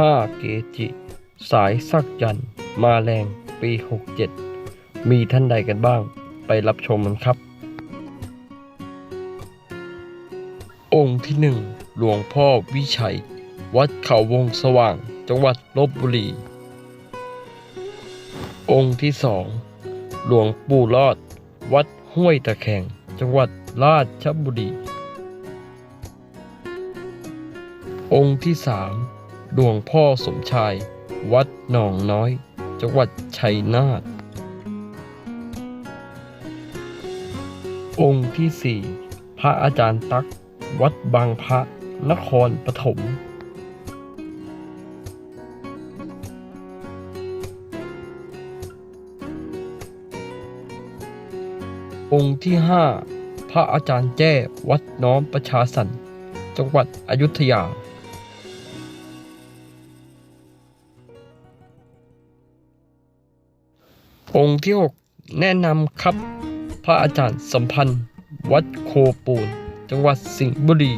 ห้าเกจิ สายสักยันต์มาแรงปี 67 มีท่านใดกันบ้างไปรับชมมันครับ องค์ที่หนึ่งหลวงพ่อวิชัย วัดเขาวงสว่าง จังหวัดลบบุรี องค์ที่สองหลวงปู่รอด วัดห้วยตะแคงจังหวัดราชบุรี องค์ที่สาม หลวงพ่อสมชาย วัดหนองน้อย จังหวัดชัยนาท องค์ที่สี่พระอาจารย์ตัก วัดบางพระ นครปฐมองค์ที่ห้าพระอาจารย์แจ้ วัดน้อมประชาสรรค์จังหวัดอยุธยา องค์ที่หกแนะนำครับ พระอาจารย์สัมพันธ์ วัดโคปูน จังหวัดสิงห์บุรี